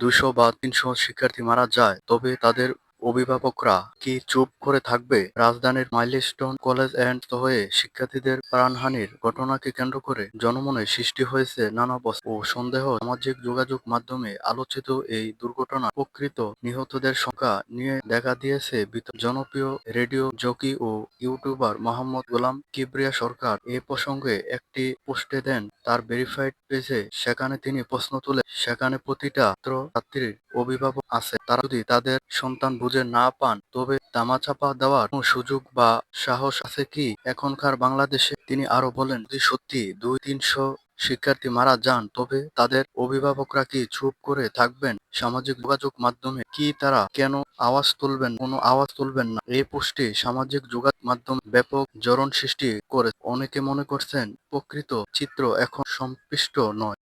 দুইশো বা তিনশো শিক্ষার্থী মারা যায় তবে তাদের অভিভাবকরা কি চুপ করে থাকবে? রাজধানীর মাইলস্টোন কলেজ অ্যান্ড হয়ে শিক্ষার্থীদের প্রাণহানির ঘটনাকে কেন্দ্র করে জনমনে সৃষ্টি হয়েছে নানা প্রশ্ন ও সন্দেহ। সামাজিক যোগাযোগ মাধ্যমে আলোচিত এই দুর্ঘটনা প্রকৃত নিহতদের সংখ্যা নিয়ে দেখা দিয়েছে জনপ্রিয় রেডিও জকি ও ইউটিউবার মোহাম্মদ গোলাম কিবরিয়া সরকার এ প্রসঙ্গে একটি পোস্টে দেন, তার ভেরিফাইড পেজে সেখানে তিনি প্রশ্ন তুলে সেখানে প্রতিটা ছাত্র ছাত্রীর অভিভাবক আছে, তারা যদি তাদের সন্তান বুঝে না পান, তবে ধামাচাপা দেওয়ার সুযোগ বা সাহস আছে কি? এখনকার বাংলাদেশে তিনি আরও বলেন, যদি সত্যি দুই তিনশো শিক্ষার্থী মারা যান, তবে তাদের অভিভাবকরা কি চুপ করে থাকবেন? সামাজিক যোগাযোগ মাধ্যমে কি তারা কেন আওয়াজ তুলবেন? কোনো আওয়াজ তুলবেন না। এই পোস্টটি সামাজিক যোগাযোগ মাধ্যমে ব্যাপক জ্বরণ সৃষ্টি করে অনেকে মনে করছেন, প্রকৃত চিত্র এখন সম্পৃষ্ট নয়।